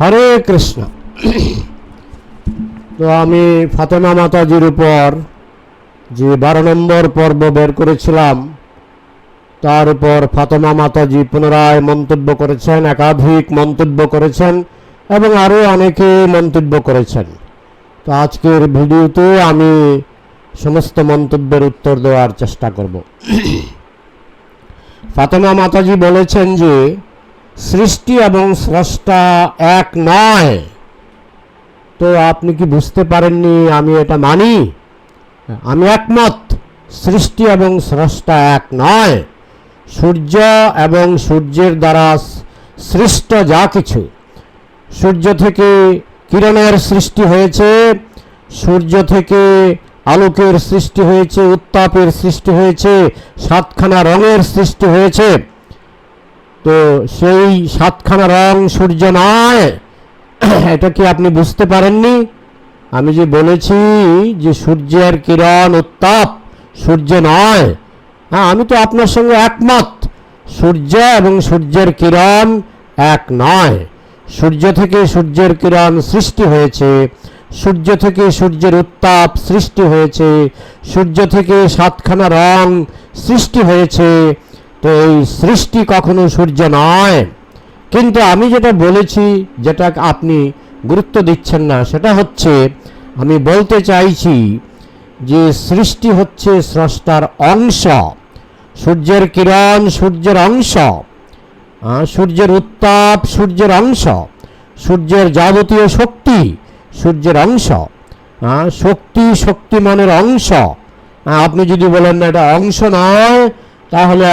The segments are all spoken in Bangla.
হরে কৃষ্ণ। তো আমি ফাতেমা মাতাজির উপর যে বারো নম্বর পর্ব বের করেছিলাম, তার উপর ফাতেমা মাতাজি পুনরায় মন্তব্য করেছেন, একাধিক মন্তব্য করেছেন এবং আরও অনেকে মন্তব্য করেছেন। তো আজকের ভিডিওতে আমি সমস্ত মন্তব্যের উত্তর দেওয়ার চেষ্টা করব। ফাতেমা মাতাজি বলেছেন যে সৃষ্টি এবং স্রষ্টা এক নয়। তো আপনি কি বুঝতে পারেননি আমি এটা মানি? আমি একমত, সৃষ্টি এবং স্রষ্টা এক নয়। সূর্য এবং সূর্যের দ্বারা সৃষ্ট যা কিছু। সূর্য থেকে কিরণের সৃষ্টি হয়েছে, সূর্য থেকে আলোকের সৃষ্টি হয়েছে, উত্তাপের সৃষ্টি হয়েছে, সাতখানা রঙের সৃষ্টি হয়েছে। তো সেই সাতখানা রং সূর্য নয়। এটা কি আপনি বুঝতে পারেননি? আমি যে বলেছি যে সূর্যের কিরণ উত্তাপ সূর্য নয়। হ্যাঁ আমি তো আপনার সঙ্গে একমত। সূর্য এবং সূর্যের কিরণ এক নয়। সূর্য থেকে সূর্যের কিরণ সৃষ্টি হয়েছে। সূর্য থেকে সূর্যের উত্তাপ সৃষ্টি হয়েছে। সূর্য থেকে সাতখানা রং সৃষ্টি হয়েছে। তো এই সৃষ্টি কখনো সূর্য নয়। কিন্তু আমি যেটা বলেছি, যেটা আপনি গুরুত্ব দিচ্ছেন না, সেটা হচ্ছে, আমি বলতে চাইছি যে সৃষ্টি হচ্ছে স্রষ্টার অংশ। সূর্যের কিরণ সূর্যের অংশ। সূর্যের উত্তাপ সূর্যের অংশ। সূর্যের যাবতীয় শক্তি সূর্যের অংশ। শক্তি শক্তিমানের অংশ। আপনি যদি বলেন না এটা অংশ নয়, তাহলে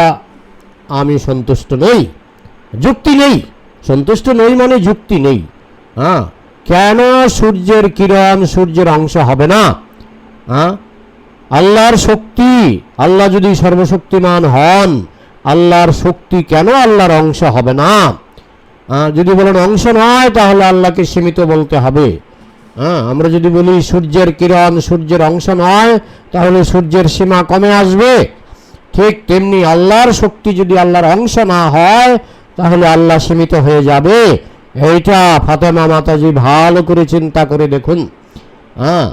আমি সন্তুষ্ট নই। যুক্তি নেই। সন্তুষ্ট নই মানে যুক্তি নেই। হ্যাঁ। কেন সূর্যের কিরণ সূর্যের অংশ হবে না? হ্যাঁ। আল্লাহর শক্তি। আল্লাহ যদি সর্বশক্তিমান হন আল্লাহর শক্তি কেন আল্লাহর অংশ হবে না? হ্যাঁ, যদি বলেন অংশ নয় তাহলে আল্লাহকে সীমিত বলতে হবে। হ্যাঁ। আমরা যদি বলি সূর্যের কিরণ সূর্যের অংশ নয় তাহলে সূর্যের সীমা কমে আসবে। ঠিক তেমনি আল্লাহর শক্তি যদি আল্লাহর অংশ না হয়, তাহলে আল্লাহ সীমিত হয়ে যাবে। এইটা ফাতেমা মাতাজি ভালো করে চিন্তা করে দেখুন। হ্যাঁ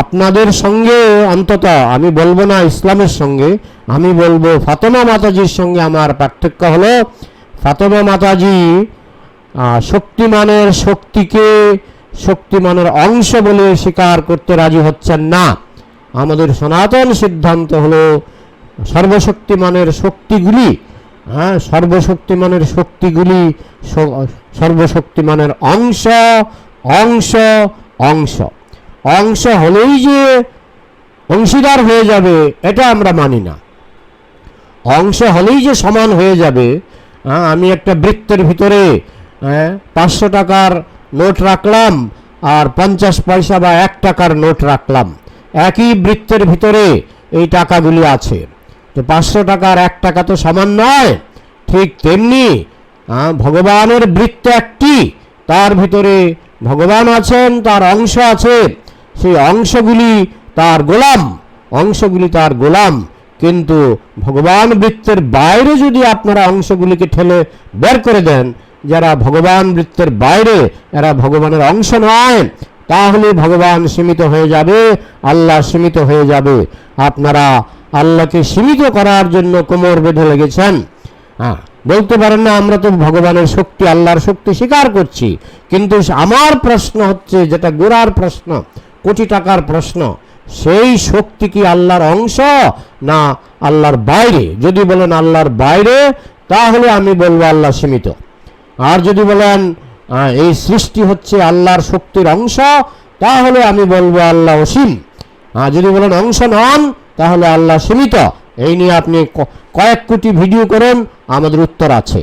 আপনাদের সঙ্গে অন্তত, আমি বলব না ইসলামের সঙ্গে, আমি বলব ফাতেমা মাতাজির সঙ্গে আমার পার্থক্য হলো, ফাতেমা মাতাজি শক্তিমানের শক্তিকে শক্তিমানের অংশ বলে স্বীকার করতে রাজি হচ্ছেন না। আমাদের সনাতন সিদ্ধান্ত হলো সর্বশক্তিমানের শক্তিগুলি হ্যাঁ সর্বশক্তিমানের শক্তিগুলি সর্বশক্তিমানের অংশ অংশ অংশ। অংশ হলেই যে অংশীদার হয়ে যাবে এটা আমরা মানি না। অংশ হলেই যে সমান হয়ে যাবে হ্যাঁ, আমি একটা বৃত্তের ভিতরে হ্যাঁ, পাঁচশো টাকার নোট রাখলাম আর পঞ্চাশ পয়সা বা এক টাকার নোট রাখলাম। একই বৃত্তের ভিতরে এই টাকাগুলি আছে। তো পাঁচশো টাকার এক টাকা তো সমান নয়। ঠিক তেমনি ভগবানের বৃত্ত একটি, তার ভিতরে ভগবান আছেন, তার অংশ আছে। সেই অংশগুলি তার গোলাম, অংশগুলি তার গোলাম। কিন্তু ভগবান বৃত্তের বাইরে যদি আপনারা অংশগুলিকে ঠেলে বের করে দেন, যারা ভগবান বৃত্তের বাইরে, এরা ভগবানের অংশ নয়, তাহলে ভগবান সীমিত হয়ে যাবে, আল্লাহ সীমিত হয়ে যাবে। আপনারা আল্লাহকে সীমিত করার জন্য কোমর বেঁধে লেগেছেন। হ্যাঁ বলতে পারেন না, আমরা তো ভগবানের শক্তি, আল্লাহর শক্তি স্বীকার করছি। কিন্তু আমার প্রশ্ন হচ্ছে, যেটা গোড়ার প্রশ্ন, কোটি টাকার প্রশ্ন, সেই শক্তি কি আল্লাহর অংশ না আল্লাহর বাইরে? যদি বলেন আল্লাহর বাইরে, তাহলে আমি বলব আল্লাহ সীমিত। আর যদি বলেন এই সৃষ্টি হচ্ছে আল্লাহর শক্তির অংশ, তাহলে আমি বলব আল্লাহ অসীম। আর যদি বলেন অংশ নন তাহলে আল্লাহ সীমিত। এই নিয়ে আপনি কয়েক কোটি ভিডিও করেন, আমাদের উত্তর আছে।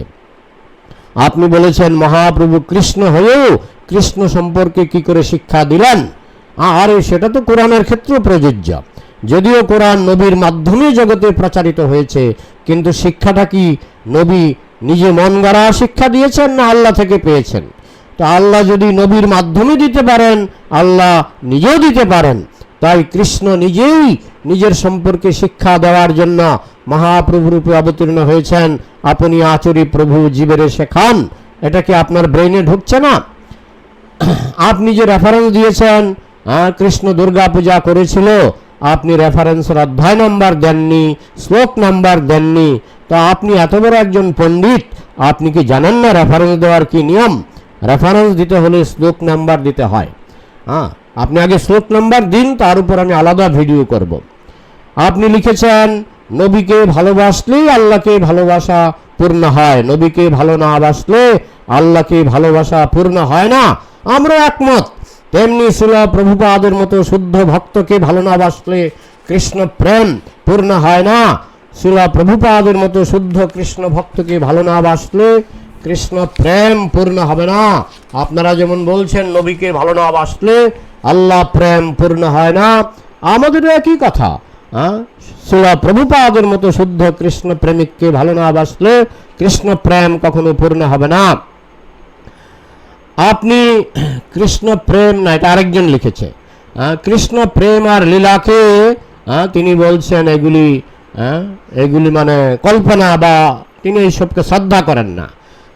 আপনি বলেছেন, মহাপ্রভু কৃষ্ণ হয়েও কৃষ্ণ সম্পর্কে কি করে শিক্ষা দিলেন? আর, সেটা তো কোরআনের ক্ষেত্রেও প্রযোজ্য। যদিও কোরআন নবীর মাধ্যমে জগতে প্রচারিত হয়েছে, কিন্তু শিক্ষাটা কি নবী নিজে মন গড়া শিক্ষা দিয়েছেন না আল্লাহ থেকে পেয়েছেন? তো আল্লাহ যদি নবীর মাধ্যমে দিতে পারেন, আল্লাহ নিজেও দিতে পারেন। তাই কৃষ্ণ নিজেই নিজের সম্পর্কে শিক্ষা দেওয়ার জন্য মহাপ্রভু রূপে অবতীর্ণ হয়েছেন। আপনি আচরি প্রভু জীবের শেখান। এটা কি আপনার ব্রেইনে ঢুকছে না। আপনি যে রেফারেন্স দিয়েছেন। আহ, কৃষ্ণ দুর্গা পূজা করেছিল। আপনি রেফারেন্সের অধ্যায় নাম্বার দেননি শ্লোক নাম্বার দেননি। তো আপনি এত বড় একজন পণ্ডিত আপনি কি জানেন না রেফারেন্স দেওয়ার কি নিয়ম? রেফারেন্স দিতে হলে শ্লোক নাম্বার দিতে হয়। হ্যাঁ আপনি আগে শ্লোক নাম্বার দিন তার উপর আমি আলাদা ভিডিও করব। আপনি লিখেছেন, নবীকে ভালোবাসলেই আল্লাহকে ভালোবাসা পূর্ণ হয়। নবীকে ভালো না বাসলে আল্লাহকে ভালোবাসা পূর্ণ হয় না। আমরা একমত। তেমনি ছিল প্রভুপাদের মতো শুদ্ধ ভক্তকে ভালো না বাসলে কৃষ্ণ প্রেম পূর্ণ হয় না। শিলা প্রভুপাদের মতো শুদ্ধ কৃষ্ণ ভক্তকে ভালো না বাসলে কৃষ্ণ প্রেম পূর্ণ হবে না। আপনারা যেমন বলছেন, নবীকে ভালো না বাসলে আল্লাহ প্রেম পূর্ণ হয় না। আমাদেরও একই কথা। শিলা প্রভুপাদের মতো শুদ্ধ কৃষ্ণ প্রেমিককে ভালো না বাসলে কৃষ্ণ প্রেম কখনো পূর্ণ হবে না। আপনি কৃষ্ণ প্রেম না, এটা আরেকজন লিখেছে কৃষ্ণ প্রেম আর লীলাকে তিনি বলছেন এগুলি এগুলি মানে কল্পনা বা তিনি এইসবকে শ্রদ্ধা করেন না।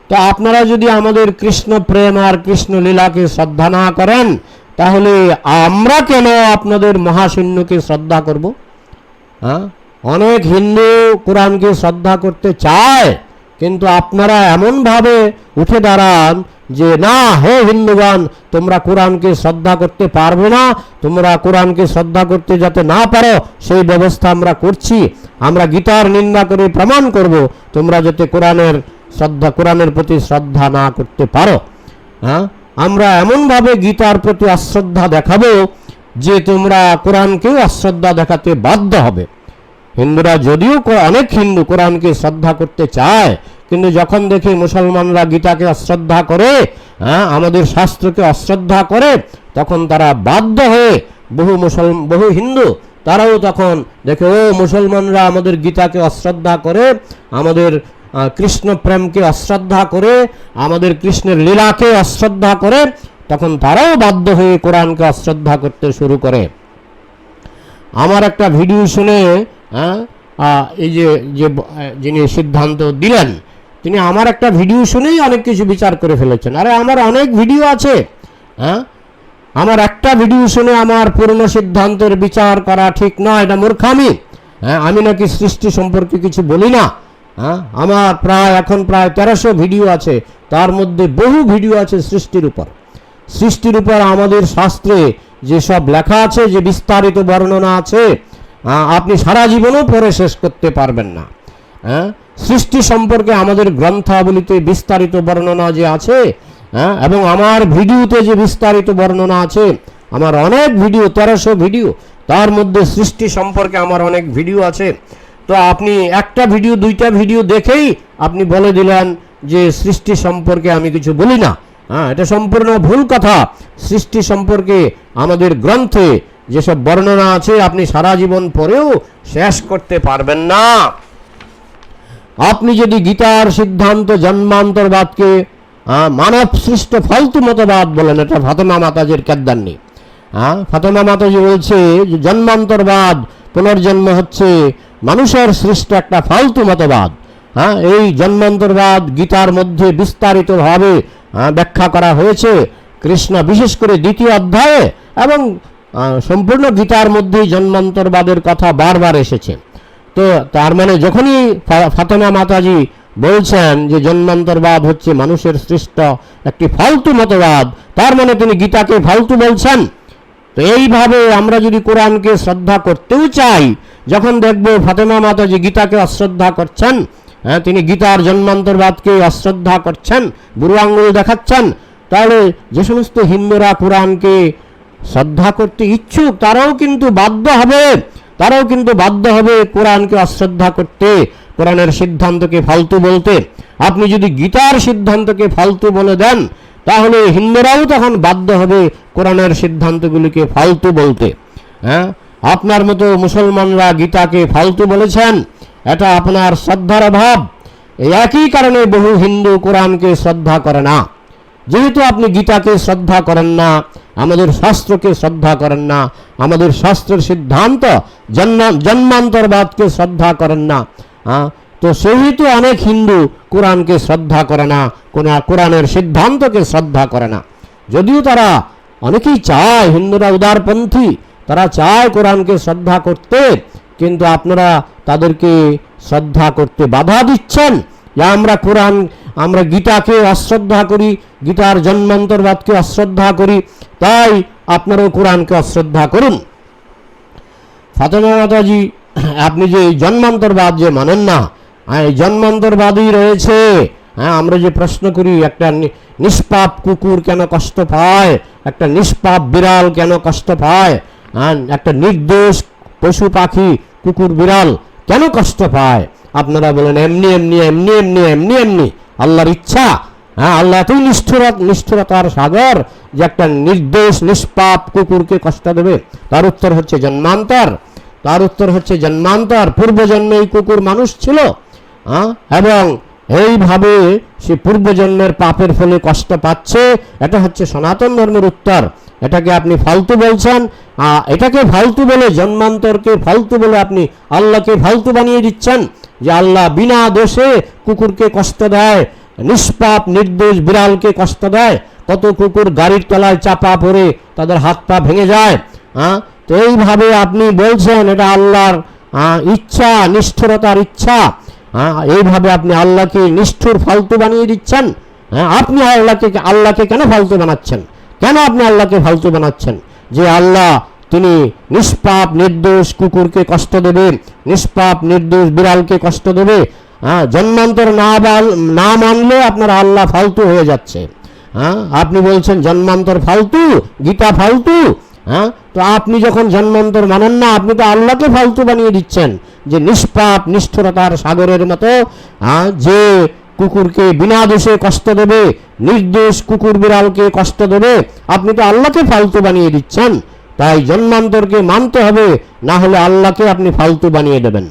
তো আপনারা যদি আমাদের কৃষ্ণ প্রেম আর কৃষ্ণ লীলাকে শ্রদ্ধা না করেন, তাহলে আমরা কেন আপনাদের মহাশূন্যকে শ্রদ্ধা করব? হ্যাঁ? অনেক হিন্দু কোরআনকে শ্রদ্ধা করতে চায়, কিন্তু আপনারা এমনভাবে উঠে দাঁড়ান যে, না, হে হিন্দুগণ, তোমরা কোরআনকে শ্রদ্ধা করতে পারবে না, তোমরা কোরআনকে শ্রদ্ধা করতে যাতে না পারো, সেই ব্যবস্থা আমরা করছি। আমরা গীতার নিন্দা করে প্রমাণ করব, তোমরা যাতে কোরআনের শ্রদ্ধা, কোরআনের প্রতি শ্রদ্ধা না করতে পারো। হ্যাঁ? আমরা এমনভাবে গীতার প্রতি অশ্রদ্ধা দেখাবো যে তোমরা কোরআনকেও অশ্রদ্ধা দেখাতে বাধ্য হবে। হিন্দুরা যদিও অনেক হিন্দু কোরআনকে শ্রদ্ধা করতে চায়, কিন্তু যখন দেখে মুসলমানরা গীতাকে অশ্রদ্ধা করে হ্যাঁ আমাদের শাস্ত্রকে অশ্রদ্ধা করে, তখন তারা বাধ্য হয়ে বহু মুসল বহু হিন্দু, তারাও তখন দেখে, ও মুসলমানরা আমাদের গীতাকে অশ্রদ্ধা করে, আমাদের কৃষ্ণ প্রেমকে অশ্রদ্ধা করে, আমাদের কৃষ্ণের লীলাকে অশ্রদ্ধা করে তখন তারাও বাধ্য হয়ে কোরআনকে অশ্রদ্ধা করতে শুরু করে। আমার একটা ভিডিও শুনে এই যে যে যিনি সিদ্ধান্ত দিলেন, তিনি আমার একটা ভিডিও শুনেই অনেক কিছু বিচার করে ফেলেছেন। আরে, আমার অনেক ভিডিও আছে হ্যাঁ আমার একটা ভিডিও শুনে আমার পুরনো সিদ্ধান্তের বিচার করা ঠিক নয় এটা মূর্খামি হ্যাঁ আমি নাকি সৃষ্টি সম্পর্কে কিছু বলি না হ্যাঁ আমার প্রায়, এখন প্রায় তেরোশো ভিডিও আছে, তার মধ্যে বহু ভিডিও আছে সৃষ্টির উপর। সৃষ্টির উপর আমাদের শাস্ত্রে যেসব লেখা আছে, যে বিস্তারিত বর্ণনা আছে আপনি সারা জীবনও পড়ে শেষ করতে পারবেন না। হ্যাঁ সৃষ্টি সম্পর্কে আমাদের গ্রন্থাবলিতে বিস্তারিত বর্ণনা যে আছে হ্যাঁ এবং আমার ভিডিওতে যে বিস্তারিত বর্ণনা আছে, আমার অনেক ভিডিও, তেরোশো ভিডিও, তার মধ্যে সৃষ্টি সম্পর্কে আমার অনেক ভিডিও আছে। তো আপনি একটা ভিডিও, দুইটা ভিডিও দেখেই আপনি বলে দিলেন যে সৃষ্টি সম্পর্কে আমি কিছু বলি না। হ্যাঁ এটা সম্পূর্ণ ভুল কথা। সৃষ্টি সম্পর্কে আমাদের গ্রন্থে যেসব বর্ণনা আছে, আপনি সারা জীবন পরেও শেষ করতে পারবেন না। আপনি যদি গীতার সিদ্ধান্ত, জন্মান্তরবাদকে মানব সৃষ্ট ফালতু মতবাদ বলেন, এটা ফাতেমা মাতাজির কেদ্দাননি। হ্যাঁ ফাতেমা মাতাজি বলছে জন্মান্তরবাদ, পুনর্জন্ম হচ্ছে মানুষের সৃষ্ট একটা ফালতু মতবাদ। হ্যাঁ এই জন্মান্তরবাদ গীতার মধ্যে বিস্তারিতভাবে ব্যাখ্যা করা হয়েছে। কৃষ্ণ বিশেষ করে দ্বিতীয় অধ্যায়ে এবং সম্পূর্ণ গীতার মধ্যেই জন্মান্তরবাদের কথা বারবার এসেছে। তো তার মানে যখনই ফাতেমা মাতাজি বলছেন যে জন্মান্তরবাদ হচ্ছে মানুষের সৃষ্ট একটি ফালতু মতবাদ, তার মানে তিনি গীতাকে ফালতু বলছেন। তো এইভাবে আমরা যদি কোরআনকে শ্রদ্ধা করতেও চাই, যখন দেখব ফাতেমা মাতাজি গীতাকে অশ্রদ্ধা করছেন হ্যাঁ তিনি গীতার জন্মান্তরবাদকে অশ্রদ্ধা করছেন, বুড়ো আঙ্গুল দেখাচ্ছেন। তাহলে যে সমস্ত হিন্দুরা কোরআনকে শ্রদ্ধা করতে ইচ্ছুক, তারাও কিন্তু বাধ্য হবে। তারাও কিন্তু বাধ্য হবে কোরআনকে অশ্রদ্ধা করতে কোরআনের সিদ্ধান্তকে ফালতু বলতে। আপনি যদি গীতার সিদ্ধান্তকে ফালতু বলে দেন, তাহলে হিন্দুরাও তখন বাধ্য হবে কোরআনের সিদ্ধান্তগুলিকে ফালতু বলতে। হ্যাঁ আপনার মতো মুসলমানরা গীতাকে ফালতু বলেছেন এটা আপনার শ্রদ্ধার অভাব। একই কারণে বহু হিন্দু কোরআনকে শ্রদ্ধা করে না। যেহেতু আপনি গীতাকে শ্রদ্ধা করেন না, আমাদের শাস্ত্রকে শ্রদ্ধা করেন না, আমাদের শাস্ত্রের সিদ্ধান্ত জন্ম, জন্মান্তরবাদকে শ্রদ্ধা করেন না তো সেহেতু অনেক হিন্দু কোরআনকে শ্রদ্ধা করে না কোরআনের সিদ্ধান্তকে শ্রদ্ধা করে না। যদিও তারা অনেকেই চায় হিন্দুরা উদারপন্থী, তারা চায় কোরআনকে শ্রদ্ধা করতে কিন্তু আপনারা তাদেরকে শ্রদ্ধা করতে বাধা দিচ্ছেন। যে আমরা কোরআন, আমরা গীতাকে অশ্রদ্ধা করি, গীতার জন্মান্তরবাদকে অশ্রদ্ধা করি, তাই আপনারাও কোরআনকে অশ্রদ্ধা করুন। ফাতেমা মাতাজি, আপনি যে জন্মান্তরবাদ যে মানেন না, এই জন্মান্তরবাদই রয়েছে। হ্যাঁ আমরা যে প্রশ্ন করি, একটা নিষ্পাপ কুকুর কেন কষ্ট পায়? একটা নিষ্পাপ বিড়াল কেন কষ্ট পায়? হ্যাঁ একটা নির্দোষ পশু পাখি কুকুর বিড়াল কেন কষ্ট পায়? আপনারা বলেন, এমনি এমনি এমনি এমনি এমনি এমনি। আল্লাহর ইচ্ছা হ্যাঁ আল্লাহ এতই নিষ্ঠুর, নিষ্ঠুরতার সাগর যে একটা নির্দোষ, নিষ্পাপ কুকুরকে কষ্ট দেবে। তার উত্তর হচ্ছে জন্মান্তর। তার উত্তর হচ্ছে জন্মান্তর। পূর্বজন্মে এই কুকুর মানুষ ছিল হ্যাঁ এবং এইভাবে সে পূর্বজন্মের পাপের ফলে কষ্ট পাচ্ছে। এটা হচ্ছে সনাতন ধর্মের উত্তর। এটাকে আপনি ফালতু বলছেন এটাকে ফালতু বলে জন্মান্তরকে ফালতু বলে আপনি আল্লাহকে ফালতু বানিয়ে দিচ্ছেন যে আল্লাহ বিনা দোষে কুকুরকে কষ্ট দেয়, নিষ্পাপ, নির্দোষ বিড়ালকে কষ্ট দেয়, কত কুকুর গাড়ির তলায় চাপা পড়ে তাদের হাত পা ভেঙে যায় হ্যাঁ তো এইভাবে আপনি বলছেন এটা আল্লাহর ইচ্ছা, নিষ্ঠুরতার ইচ্ছা হ্যাঁ এইভাবে আপনি আল্লাহকে নিষ্ঠুর ফালতু বানিয়ে দিচ্ছেন হ্যাঁ আপনি আল্লাহকে আল্লাহকে কেন ফালতু বানাচ্ছেন? কেন আপনি আল্লাহকে ফালতু বানাচ্ছেন? যে আল্লাহ তিনি নিষ্পাপ নির্দোষ কুকুরকে কষ্ট দেবে নিষ্পাপ নির্দোষ বিড়ালকে কষ্ট দেবে হ্যাঁ জন্মান্তর না না মানলে আপনার আল্লাহ ফালতু হয়ে যাচ্ছে। হ্যাঁ আপনি বলছেন জন্মান্তর ফালতু গীতা ফালতু হ্যাঁ তো আপনি যখন জন্মান্তর মানেন না আপনি তো আল্লাহকে ফালতু বানিয়ে দিচ্ছেন। যে নিষ্পাপ নিষ্ঠুরতার সাগরের মতো হ্যাঁ, যে কুকুরকে বিনা দোষে কষ্ট দেবে, নির্দোষ কুকুর বিড়ালকে কষ্ট দেবে। আপনি তো আল্লাহকে ফালতু বানিয়ে দিচ্ছেন। তাই জন্মান্তরকে মানতে হবে, না হলে আল্লাহকে আপনি ফালতু বানিয়ে দেবেন।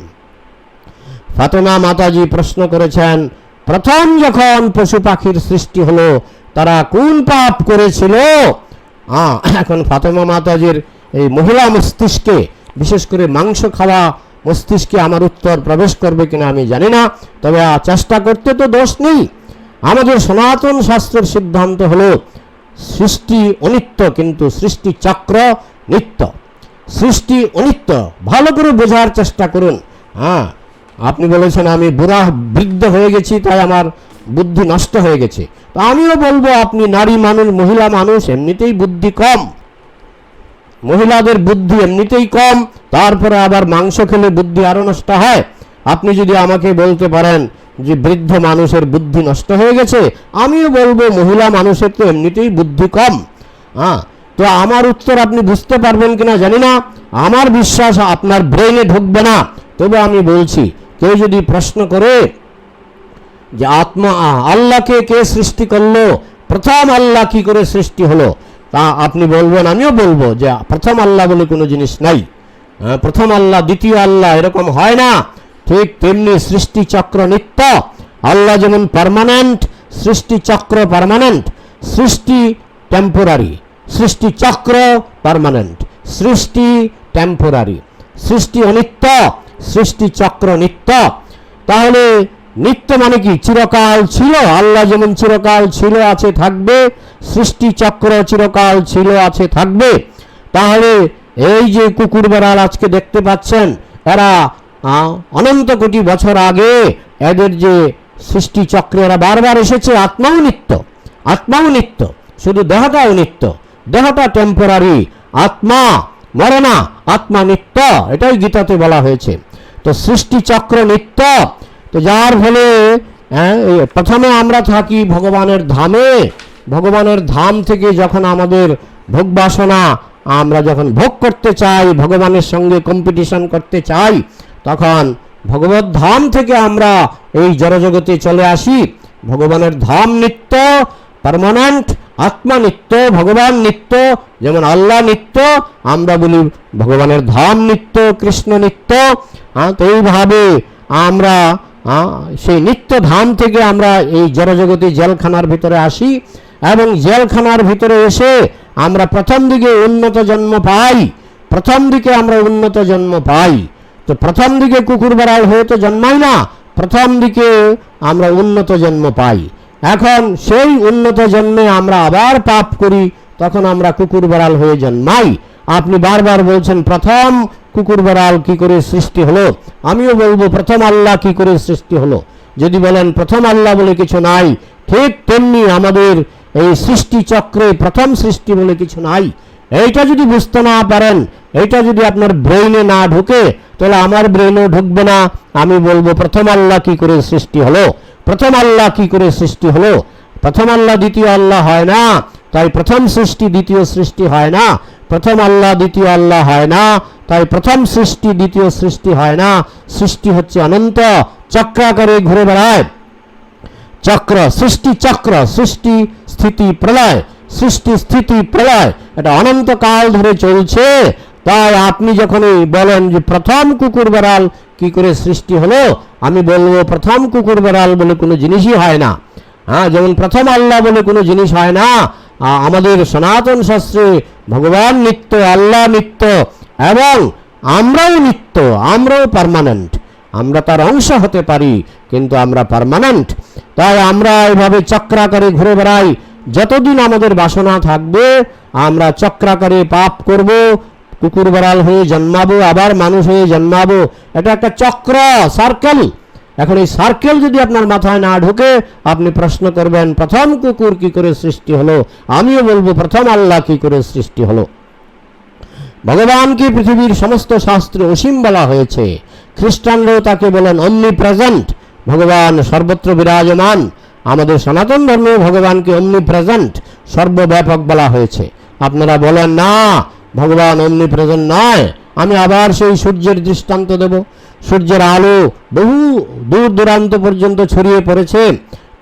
ফাতেমা মাতাজি প্রশ্ন করেছেন, প্রথম যখন পশু পাখির সৃষ্টি হলো, তারা কোন পাপ করেছিল? এখন ফাতেমা মাতাজির এই মহিলা মস্তিষ্কে বিশেষ করে মাংস খাওয়া মস্তিষ্কে আমার উত্তর প্রবেশ করবে কিনা আমি জানি না, তবে চেষ্টা করতে তো দোষ নেই। আমাদের সনাতন শাস্ত্রের সিদ্ধান্ত হলো, সৃষ্টি অনিত্য কিন্তু সৃষ্টি চক্র নিত্য। সৃষ্টি অনিত্য, ভালো করে বোঝার চেষ্টা করুন। হ্যাঁ আপনি বলেছেন আমি বুড়া বৃদ্ধ হয়ে গেছি, তাই আমার বুদ্ধি নষ্ট হয়ে গেছে। তো আমিও বলব, আপনি নারী মানুষ, মহিলা মানুষ, এমনিতেই বুদ্ধি কম। মহিলাদের বুদ্ধি এমনিতেই কম, তারপরে আবার মাংস খেলে বুদ্ধি আরও নষ্ট হয়। আপনি যদি আমাকে বলতে পারেন যে বৃদ্ধ মানুষের বুদ্ধি নষ্ট হয়ে গেছে, আমিও বলব মহিলা মানুষের তো এমনিতেই বুদ্ধি কম। হ্যাঁ তো আমার উত্তর আপনি বুঝতে পারবেন কিনা জানি না। আমার বিশ্বাস আপনার ব্রেনে ঢুকবে না। তবে আমি বলছি, কেউ যদি প্রশ্ন করে যে আত্মা আল্লাহকে কে সৃষ্টি করল? প্রথম আল্লাহ কি করে সৃষ্টি হলো? তা আপনি বলবেন আমিও বলব যে প্রথম আল্লাহ বলে কোনো জিনিস নাই। হ্যাঁ, প্রথম আল্লাহ দ্বিতীয় আল্লাহ এরকম হয় না। ঠিক তেমনি সৃষ্টি চক্র নিত্য। আল্লাহ যেমন পার্মানেন্ট সৃষ্টি চক্র পার্মানেন্ট সৃষ্টি টেম্পোরারি সৃষ্টি চক্র পার্মানেন্ট সৃষ্টি টেম্পোরারি সৃষ্টি অনিত্য সৃষ্টি চক্র নিত্য। তাহলে নিত্য মানে কি? চিরকাল ছিল, আল্লাহ যেমন চিরকাল ছিল, আছে, থাকবে, সৃষ্টি চক্র চিরকাল ছিল, আছে, থাকবে। তাহলে এই যে কুকুর বেড়াল আজকে দেখতে পাচ্ছেন, এরা অনন্ত কোটি বছর আগে এদের যে সৃষ্টি চক্রে, এরা বারবার এসেছে, আত্মাও নিত্য আত্মাও নিত্য, শুধু দেহটাও নিত্য। দেহটা টেম্পোরারি আত্মা মরে না আত্মা নিত্য, এটাই গীতাতে বলা হয়েছে। তো সৃষ্টি চক্র নিত্য তো যার ফলে হ্যাঁ, প্রথমে আমরা থাকি ভগবানের ধামে। ভগবানের ধাম থেকে যখন আমাদের ভোগ বাসনা আমরা যখন ভোগ করতে চাই ভগবানের সঙ্গে কম্পিটিশন করতে চাই তখন ভগবত ধাম থেকে আমরা এই জড়জগতে চলে আসি। ভগবানের ধাম নিত্য পারমানেন্ট আত্মা নিত্য ভগবান নিত্য যেমন আল্লাহ নিত্য আমরা বলি ভগবানের ধাম নিত্য কৃষ্ণ নিত্য। হ্যাঁ, তো এইভাবে আমরা সেই নিত্য ধাম থেকে আমরা এই জড়জগতি জেলখানার ভিতরে আসি এবং জেলখানার ভিতরে এসে আমরা প্রথম দিকে উন্নত জন্ম পাই। প্রথম দিকে আমরা উন্নত জন্ম পাই। তো প্রথম দিকে কুকুর বেড়াল হয়ে তো জন্মাই না, প্রথম দিকে আমরা উন্নত জন্ম পাই। এখন সেই উন্নত জন্মে আমরা আবার পাপ করি, তখন আমরা কুকুর বেড়াল হয়ে জন্মাই। আপনি বারবার বলছেন, প্রথম কুকুর বেড়াল কি করে সৃষ্টি হলো? আমিও বলব, প্রথম আল্লাহ কি করে সৃষ্টি হলো? যদি বলেন, প্রথম আল্লাহ বলে কিছু নাই, ঠিক তেমনি আমাদের এই সৃষ্টি চক্রে প্রথম সৃষ্টি বলে কিছু নাই। এইটা যদি বুঝতে না পারেন, এইটা যদি আপনার ব্রেইনে না ঢুকে, তাহলে আমার ব্রেইনেও ঢুকবে না। আমি বলব, প্রথম আল্লাহ কি করে সৃষ্টি হলো? প্রথম আল্লাহ কি করে সৃষ্টি হলো? প্রথম আল্লাহ দ্বিতীয় আল্লাহ হয় না, তাই প্রথম সৃষ্টি দ্বিতীয় সৃষ্টি হয় না, প্রথম আল্লাহ দ্বিতীয় আল্লাহ হয় না। তাই প্রথম সৃষ্টি, দ্বিতীয় সৃষ্টি হয় না। সৃষ্টি হচ্ছে অনন্ত, চক্রাকারে ঘুরে বেড়ায়। চক্র, সৃষ্টি চক্র, সৃষ্টি স্থিতি প্রলয়, সৃষ্টি স্থিতি প্রলয়। এটা অনন্তকাল ধরে চলছে। তাই আপনি যখনই বলেন যে প্রথম কুকুর বেড়াল কি করে সৃষ্টি হলো, আমি বলব প্রথম কুকুর বেড়াল বলে কোনো জিনিসই হয় না। হ্যাঁ যেমন প্রথম আল্লাহ বলে কোনো জিনিস হয় না। আমাদের সনাতন শাস্ত্রে ভগবান নিত্য, আল্লাহ নিত্য এবং আমরাও নিত্য, আমরাও পার্মানেন্ট আমরা তার অংশ হতে পারি, কিন্তু আমরা পার্মানেন্ট তাই আমরা এভাবে চক্রাকারে ঘুরে বেড়াই। যতদিন আমাদের বাসনা থাকবে, আমরা চক্রাকারে পাপ করব, কুকুর বেড়াল হয়ে জন্মাবো, আবার মানুষ হয়ে জন্মাবো। এটা একটা চক্র সার্কেল এখন এই সার্কেল যদি আপনার মাথায় না ঢোকে, আপনি প্রশ্ন করবেন, প্রথম কুকুর কি করে সৃষ্টি হলো? আমিও বলব, প্রথম আল্লাহ কি করে সৃষ্টি হলো? ভগবানকে পৃথিবীর সমস্ত শাস্ত্রে অসীম বলা হয়েছে। খ্রিস্টানরাও তাকে বলেন অমনি প্রেজেন্ট ভগবান সর্বত্র বিরাজমান। আমাদের সনাতন ধর্মে ভগবানকে অমনি প্রেজেন্ট সর্বব্যাপক বলা হয়েছে। আপনারা বলেন, না, ভগবান অমনি প্রেজেন্ট নয়। আমি আবার সেই সূর্যের দৃষ্টান্ত দেব। সূর্যের আলো বহু দূর দূরান্ত পর্যন্ত ছড়িয়ে পড়েছে।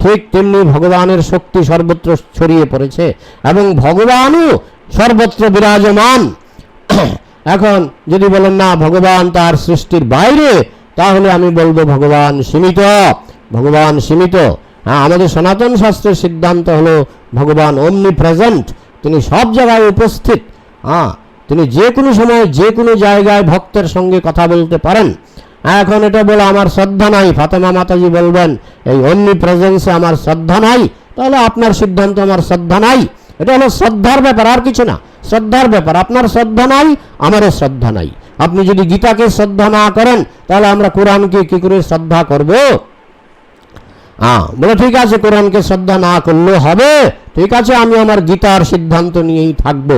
ঠিক তেমনি ভগবানের শক্তি সর্বত্র ছড়িয়ে পড়েছে এবং ভগবানও সর্বত্র বিরাজমান। এখন যদি বলেন, না, ভগবান তার সৃষ্টির বাইরে, তাহলে আমি বলব, ভগবান সীমিত ভগবান সীমিত। হ্যাঁ আমাদের সনাতন শাস্ত্রের সিদ্ধান্ত হলো, ভগবান অমনি প্রেজেন্ট তিনি সব জায়গায় উপস্থিত। হ্যাঁ তিনি যে কোনো সময় যে কোনো জায়গায় ভক্তের সঙ্গে কথা বলতে পারেন। এখন এটা বলে আমার শ্রদ্ধা নাই, ফাতেমা মাতাজি বলবেন, এই অমনি প্রেজেন্সে আমার শ্রদ্ধা নাই। তাহলে আপনার সিদ্ধান্ত আমার শ্রদ্ধা নাই। এটা হলো শ্রদ্ধার ব্যাপার, আর কিছু না। শ্রদ্ধার ব্যাপার, আপনার শ্রদ্ধা নাই, আমারও শ্রদ্ধা নাই। আপনি যদি গীতাকে শ্রদ্ধা না করেন, তাহলে আমরা কোরআনকে কি করে শ্রদ্ধা করব? হ্যাঁ বলে ঠিক আছে, কোরআনকে শ্রদ্ধা না করলে হবে। ঠিক আছে, আমি আমার গীতার সিদ্ধান্ত নিয়েই থাকব।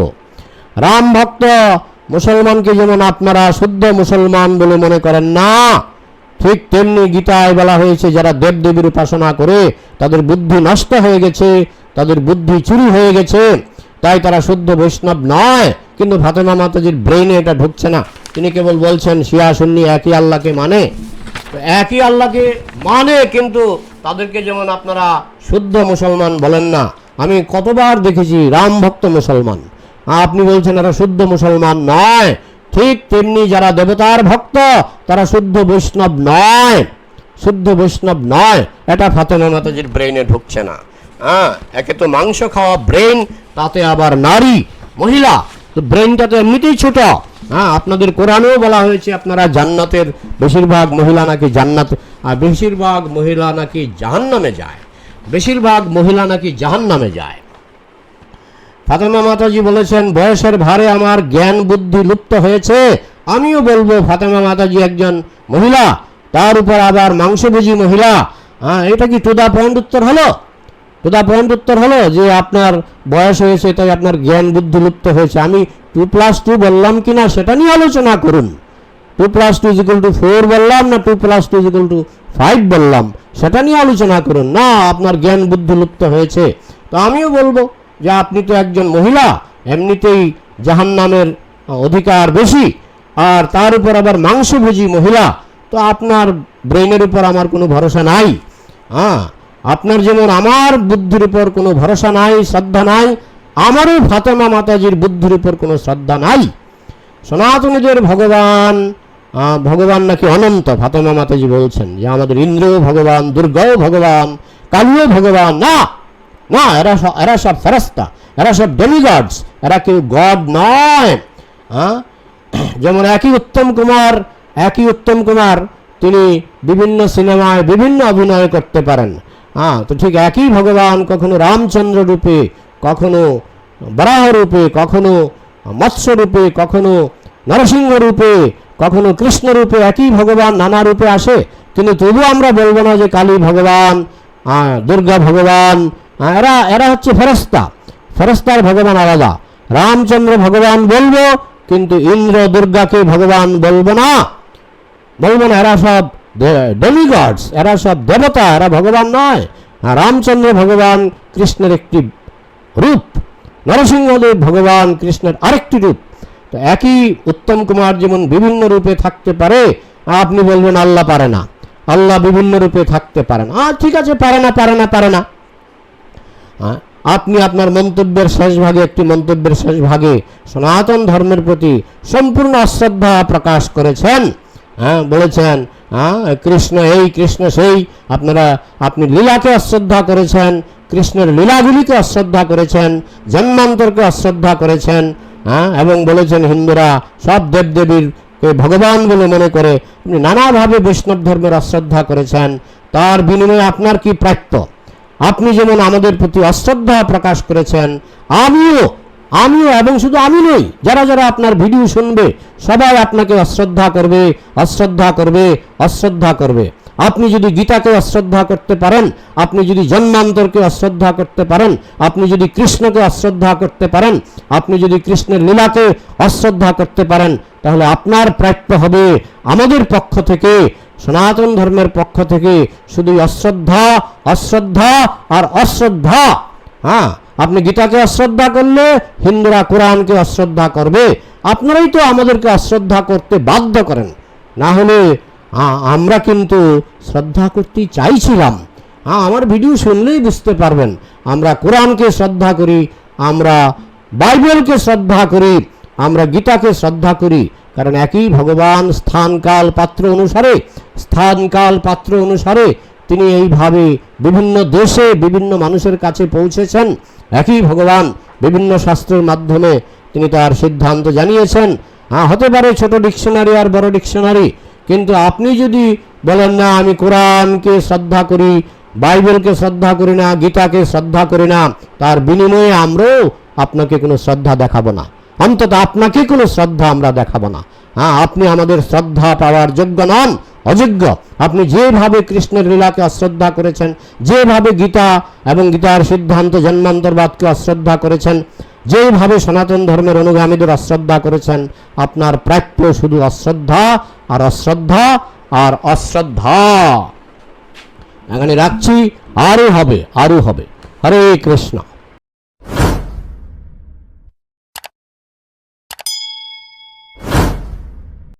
রাম ভক্ত, মুসলমানকে যেমন আপনারা শুদ্ধ মুসলমান বলে মনে করেন না, ঠিক তেমনি গীতায় বলা হয়েছে, যারা দেবদেবীর উপাসনা করে, তাদের বুদ্ধি নষ্ট হয়ে গেছে তাদের বুদ্ধি চুরি হয়ে গেছে। তাই তারা শুদ্ধ বৈষ্ণব নয়। কিন্তু ফাতেমা মাতাজির ব্রেইনে এটা ঢুকছে না। তিনি কেবল বলছেন, শিয়া সুন্নি একই আল্লাহকে মানে। একই আল্লাহকে মানে কিন্তু তাদেরকে যেমন আপনারা শুদ্ধ মুসলমান বলেন না। আমি কতবার দেখেছি রাম ভক্ত মুসলমান। আপনি বলছেন, এরা শুদ্ধ মুসলমান নয়। ঠিক তেমনি যারা দেবতার ভক্ত, তারা শুদ্ধ বৈষ্ণব নয়। শুদ্ধ বৈষ্ণব নয়। এটা ফাতেমা মাতাজির ব্রেইনে ঢুকছে না। হ্যাঁ একে তো মাংস খাওয়া ব্রেন তাতে আবার নারী। মহিলা, তো ব্রেনটা তো এমনিতেই ছোট। হ্যাঁ আপনাদের কোরআনেও বলা হয়েছে, আপনারা জান্নাতের বেশিরভাগ মহিলা নাকি জান্নাত, আর বেশিরভাগ মহিলা নাকি জাহান্নামে যায়। বেশিরভাগ মহিলা নাকি জাহান্নামে যায়। ফাতেমা মাতাজি বলেছেন, বয়সের ভারে আমার জ্ঞান বুদ্ধি লুপ্ত হয়েছে। আমিও বলব, ফাতেমা মাতাজি একজন মহিলা, তার উপর আবার মাংসভোজী মহিলা। হ্যাঁ এটা কি টু দা পয়েন্ট উত্তর হলো? পয়েন্ট উত্তর হলো যে আপনার বয়স হয়েছে, তাই আপনার জ্ঞান বুদ্ধি লুপ্ত হয়েছে। আমি টু প্লাস টু বললাম কি না সেটা নিয়ে আলোচনা করুন। Two plus two is equal to four বললাম না two plus two is equal to five বললাম, সেটা নিয়ে আলোচনা করুন। না, আপনার জ্ঞান বুদ্ধি লুপ্ত হয়েছে। তো আমিও বলব যে আপনি তো একজন মহিলা, এমনিতেই জাহান্নামের অধিকার বেশি, আর তার উপর আবার মাংসভোজী মহিলা, তো আপনার ব্রেনের উপর আমার কোনো ভরসা নাই। হ্যাঁ আপনার যেমন আমার বুদ্ধির উপর কোনো ভরসা নাই, শ্রদ্ধা নাই, আমারও ফাতেমা মাতাজির বুদ্ধির উপর কোনো শ্রদ্ধা নাই। সনাতনীদের ভগবান ভগবান নাকি অনন্ত, ফাতেমা মাতাজি বলছেন যে আমাদের ইন্দ্রও ভগবান, দুর্গাও ভগবান, কালিও ভগবান, না না, এরা সব এরা সব ফেরস্তা এরা সব ডেমিগডস এরা কেউ গড নয়। হ্যাঁ যেমন একই উত্তম কুমার, একই উত্তম কুমার, তিনি বিভিন্ন সিনেমায় বিভিন্ন অভিনয় করতে পারেন। হ্যাঁ তো ঠিক একই ভগবান কখনো রামচন্দ্র রূপে, কখনো বরাহ রূপে, কখনো মৎস্য রূপে, কখনো নরসিংহ রূপে, কখনো কৃষ্ণ রূপে একই ভগবান নানা রূপে আসে। কিন্তু তবু আমরা বলব না যে কালী ভগবান দুর্গা ভগবান এরা এরা হচ্ছে ফেরস্তা ফেরস্তার ভগবান আলাদা। রামচন্দ্র ভগবান বলব, কিন্তু ইন্দ্র দুর্গাকে ভগবান বলব না। বলব না, এরা সব ডেমিগডস এরা সব দেবতা এরা ভগবান নয়। আর রামচন্দ্র ভগবান কৃষ্ণের একটি রূপ। নরসিংহদেব ভগবান কৃষ্ণের আরেকটি রূপ। তো একই উত্তম কুমার যেমন বিভিন্ন রূপে থাকতে পারে আপনি বলবেন আল্লাহ পারে না। আল্লাহ বিভিন্ন রূপে থাকতে পারে না। আহ, ঠিক আছে পারে না পারে না পারে না। আপনি আপনার মন্তব্যের শেষ ভাগে একটি মন্তব্যের শেষ ভাগে সনাতন ধর্মের প্রতি সম্পূর্ণ অশ্রদ্ধা প্রকাশ করেছেন। হ্যাঁ বলেছেন হ্যাঁ কৃষ্ণ এই, কৃষ্ণ সেই। আপনারা, আপনি লীলাকে অশ্রদ্ধা করেছেন, কৃষ্ণের লীলাগুলিকে অশ্রদ্ধা করেছেন, জন্মান্তরকে অশ্রদ্ধা করেছেন হ্যাঁ এবং বলেছেন, হিন্দুরা সব দেবদেবীর ভগবান বলে মনে করে আপনি নানাভাবে বৈষ্ণব ধর্মের অশ্রদ্ধা করেছেন। তার বিনিময়ে আপনার কি প্রাপ্য? আপনি যেমন আমাদের প্রতি অশ্রদ্ধা প্রকাশ করেছেন, আমিও আমিও এবং শুধু আমি নই, যারা যারা আপনার ভিডিও শুনবে, সবাই আপনাকে অশ্রদ্ধা করবে অশ্রদ্ধা করবে অশ্রদ্ধা করবে। আপনি যদি গীতাকে অশ্রদ্ধা করতে পারেন, আপনি যদি জন্মান্তরকে অশ্রদ্ধা করতে পারেন, আপনি যদি কৃষ্ণকে অশ্রদ্ধা করতে পারেন, আপনি যদি কৃষ্ণের লীলাকে অশ্রদ্ধা করতে পারেন, তাহলে আপনার প্রাপ্য হবে আমাদের পক্ষ থেকে, সনাতন ধর্মের পক্ষ থেকে শুধু অশ্রদ্ধা অশ্রদ্ধা আর অশ্রদ্ধা। হ্যাঁ আপনি গীতাকে অশ্রদ্ধা করলে হিন্দুরা কোরআনকে অশ্রদ্ধা করবে। আপনারাই তো আমাদেরকে অশ্রদ্ধা করতে বাধ্য করেন। না হলে আমরা কিন্তু শ্রদ্ধা করতে চাইছিলাম। আমার ভিডিও শুনলেই বুঝতে পারবেন। আমরা কোরআনকে শ্রদ্ধা করি, আমরা বাইবেলকে শ্রদ্ধা করি, আমরা গীতাকে শ্রদ্ধা করি। কারণ একই ভগবান স্থানকাল পাত্র অনুসারে, স্থানকাল পাত্র অনুসারে তিনি এইভাবে বিভিন্ন দেশে বিভিন্ন মানুষের কাছে পৌঁছেছেন। একই ভগবান বিভিন্ন শাস্ত্রের মাধ্যমে তিনি তার সিদ্ধান্ত জানিয়েছেন। হ্যাঁ হতে পারে ছোট ডিকশনারি আর বড় ডিকশনারি, কিন্তু আপনি যদি বলেন, না, আমি কোরআনকে শ্রদ্ধা করি, বাইবেলকে শ্রদ্ধা করি না, গীতাকে শ্রদ্ধা করি না, তার বিনিময়ে আমরাও আপনাকে কোনো শ্রদ্ধা দেখাবো না। অন্তত আপনাকে কোনো শ্রদ্ধা আমরা দেখাবো না। হ্যাঁ আপনি আমাদের শ্রদ্ধা পাওয়ার যোগ্য নন। অযোগ্য। আপনি যেভাবে কৃষ্ণের লীলাকে অশ্রদ্ধা করেছেন, যেভাবে গীতা এবং গীতার সিদ্ধান্ত জন্মান্তরবাদকে অশ্রদ্ধা করেছেন, যেভাবে সনাতন ধর্মের অনুগামীদের অশ্রদ্ধা করেছেন, আপনার প্রাপ্য শুধু অশ্রদ্ধা আর অশ্রদ্ধা আর অশ্রদ্ধা। এখানে রাখছি আরও হবে আরও হবে। হরে কৃষ্ণ।